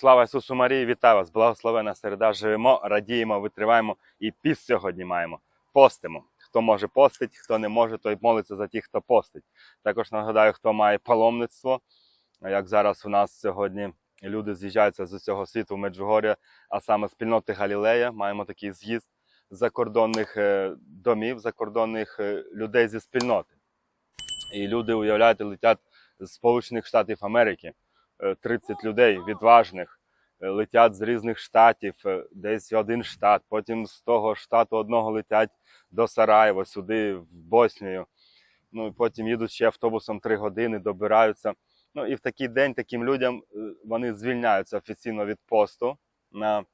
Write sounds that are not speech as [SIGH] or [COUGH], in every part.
Слава Ісусу Марії, вітаю вас! Благословена середа. Живемо, радіємо, витриваємо і піст сьогодні маємо. Постимо. Хто може постить, хто не може, той молиться за тих, хто постить. Також нагадаю, хто має паломництво. Як зараз у нас сьогодні люди з'їжджаються з усього світу в Меджугор'я, а саме спільноти Галілея. Маємо такий з'їзд закордонних е, домів, закордонних е, людей зі спільноти. І люди, уявляєте, летять з Сполучених Штатів Америки. Е, 30 людей відважних е, летять з різних штатів, е, десь один штат, потім з того штату одного летять до Сараєва, сюди, в Боснію. Ну потім їдуть ще автобусом 3 години, добираються. Ну і в такий день таким людям е, вони звільняються офіційно від посту, на...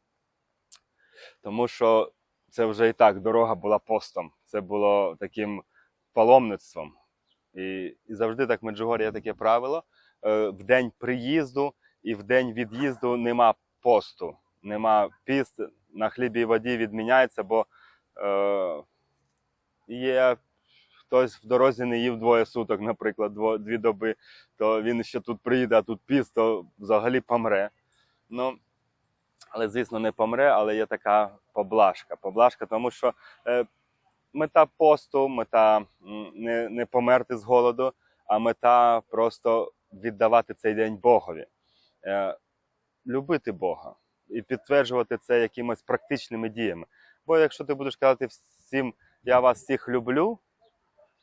тому що це вже і так дорога була постом. Це було таким паломництвом. І, і завжди так в Меджугорі є таке правило. Е, в день приїзду і в день від'їзду нема посту, нема піст, на хлібі і воді відміняється, бо е, є хтось в дорозі не їв двоє суток, наприклад, дво, дві доби, то він ще тут приїде, а тут піст, то взагалі помре. Ну, але, звісно, не помре, але є така поблажка. Поблажка, тому що е, мета посту, мета не, не померти з голоду, а мета просто віддавати цей день Богові, е, любити Бога і підтверджувати це якимось практичними діями. Бо якщо ти будеш казати всім, я вас всіх люблю,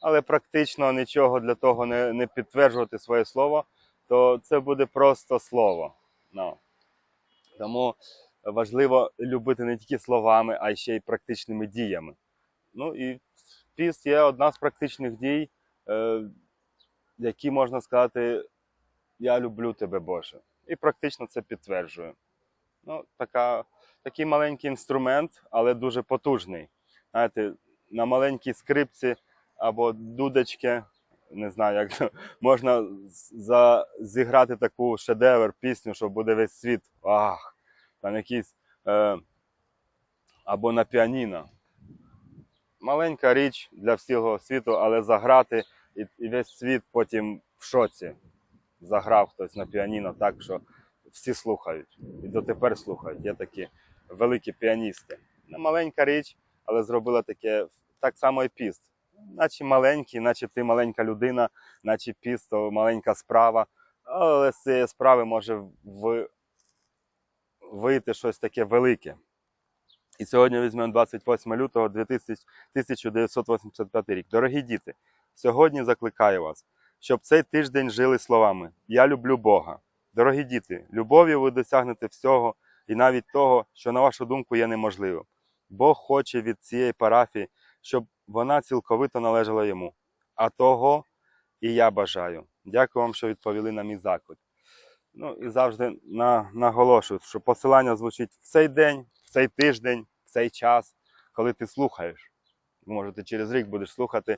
але практично нічого для того не, не підтверджувати своє слово, то це буде просто слово. Ну. Тому важливо любити не тільки словами, а ще й практичними діями. Ну і піст є одна з практичних дій, е, які можна сказати, я люблю тебе, Боже. І практично це підтверджую. Ну, така, такий маленький інструмент, але дуже потужний. Знаєте, на маленькій скрипці або дудочки, не знаю, як можна за, зіграти таку шедевр, пісню, що буде весь світ. Ах, там якийсь. Е, або на піаніно. Маленька річ для всього світу, але заграти і, і весь світ потім в шоці. Заграв хтось на піаніно так, що всі слухають. І дотепер слухають. Є такі великі піаністи. Не маленька річ, але зробила таке так само і піст. Наче маленький, наче ти маленька людина, наче піст, то маленька справа. Але з цієї справи може в... вийти щось таке велике. І сьогодні візьмемо 28 лютого 2000 1985 рік. Дорогі діти, сьогодні закликаю вас, щоб цей тиждень жили словами Я люблю Бога. Дорогі діти, любов'ю ви досягнете всього і навіть того, що, на вашу думку, є неможливим. Бог хоче від цієї парафії, щоб вона цілковито належала йому. А того і я бажаю. Дякую вам, що відповіли на мій заклик. Ну і завжди на, наголошую, що посилання звучить в цей день, в цей тиждень, в цей час, коли ти слухаєш. Може, ти через рік будеш слухати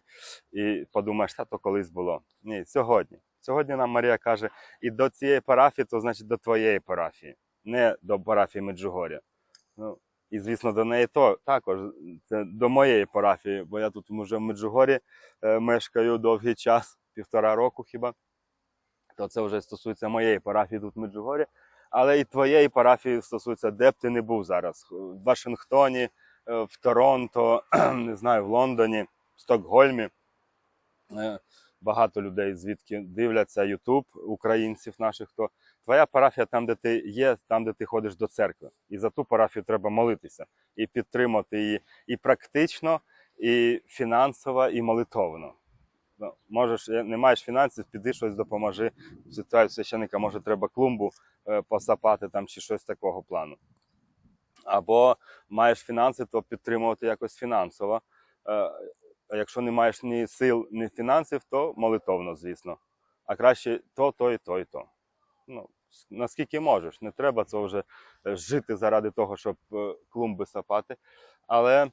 і подумаєш, та то колись було. Ні, сьогодні. Сьогодні нам Марія каже, і до цієї парафії, то значить до твоєї парафії, не до парафії Меджугоря. Ну, і, звісно, до неї то також це до моєї парафії, бо я тут вже в Меджугорі е, мешкаю довгий час, півтора року хіба. То це вже стосується моєї парафії тут в Меджугорі. Але і твоєї парафії стосується, де б ти не був зараз. В Вашингтоні, в Торонто, [CLEARS THROAT] не знаю, в Лондоні, в Стокгольмі. Е, Багато людей звідки дивляться Ютуб, українців наших, то твоя парафія там, де ти є, там, де ти ходиш до церкви. І за ту парафію треба молитися і підтримати її і практично, і фінансово, і молитовно. Ну, можеш, е, не маєш фінансів, піди щось допоможи. Священника, може, треба клумбу е, посапати там чи щось такого плану. Або маєш фінанси, то підтримувати якось фінансово. Е, а якщо не маєш ні сил, ні фінансів, то молитовно, звісно. А краще то, то і то, і то. Ну, наскільки можеш. Не треба це вже е, жити заради того, щоб е, клумби сапати. Але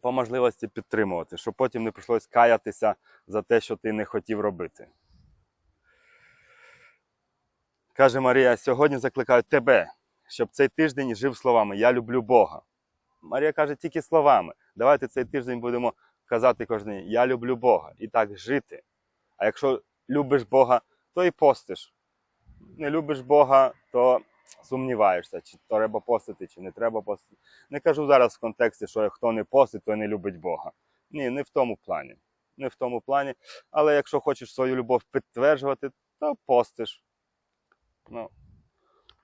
по можливості підтримувати, щоб потім не прийшлось каятися за те, що ти не хотів робити. Каже Марія, сьогодні закликаю тебе, щоб цей тиждень жив словами Я люблю Бога. Марія каже тільки словами. Давайте цей тиждень будемо казати кожен день Я люблю Бога і так жити. А якщо любиш Бога, то і постиш. Не любиш Бога, то сумніваєшся, чи треба постити, чи не треба постити. Не кажу зараз в контексті, що хто не постить, той не любить Бога. Ні, не в тому плані. Не в тому плані. Але якщо хочеш свою любов підтверджувати, то постиш. Ну,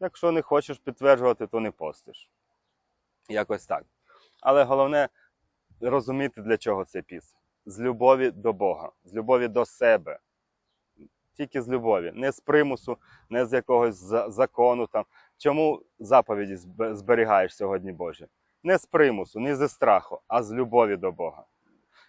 якщо не хочеш підтверджувати, то не постиш. Якось так. Але головне розуміти, для чого цей піс. З любові до Бога, з любові до себе. Тільки з любові, не з примусу, не з якогось закону. Там. Чому заповіді зберігаєш сьогодні Божі? Не з примусу, не зі страху, а з любові до Бога.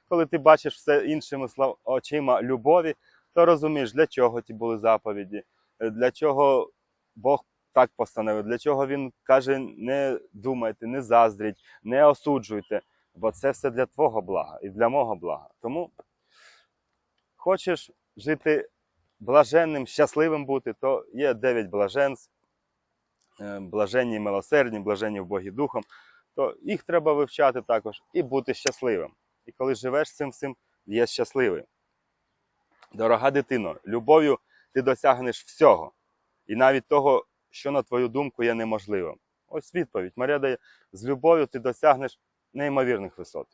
Коли ти бачиш все іншими очима любові, то розумієш, для чого ті були заповіді, для чого Бог так постановив, для чого Він каже: не думайте, не заздріть, не осуджуйте, бо це все для твого блага і для мого блага. Тому хочеш жити блаженним, щасливим бути, то є дев'ять блаженств, е, блаженні милосердні, блаженні в Богі Духом, то їх треба вивчати також і бути щасливим. І коли живеш цим всім, є щасливий. Дорога дитино, любов'ю ти досягнеш всього, і навіть того, що на твою думку є неможливим. Ось відповідь. Марія дає, з любов'ю ти досягнеш неймовірних висот.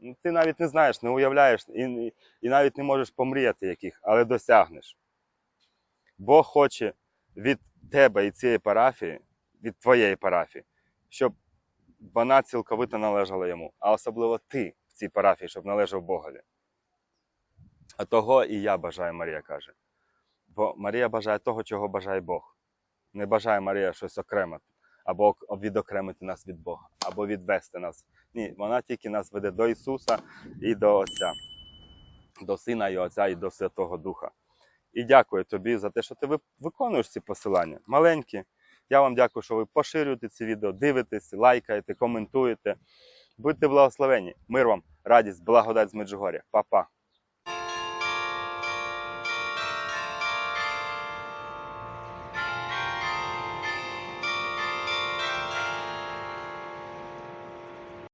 Ну, Ти навіть не знаєш, не уявляєш і, і, навіть не можеш помріяти яких, але досягнеш. Бог хоче від тебе і цієї парафії, від твоєї парафії, щоб вона цілковито належала йому, а особливо ти в цій парафії, щоб належав Богові. А того і я бажаю, Марія каже. Бо Марія бажає того, чого бажає Бог. Не бажає Марія щось окреме, або відокремити нас від Бога, або відвести нас. Ні, вона тільки нас веде до Ісуса і до Отця, до Сина і Отця, і до Святого Духа. І дякую тобі за те, що ти виконуєш ці посилання. Маленькі. Я вам дякую, що ви поширюєте ці відео, дивитесь, лайкаєте, коментуєте. Будьте благословені. Мир вам, радість, благодать з Меджугоря. Па-па.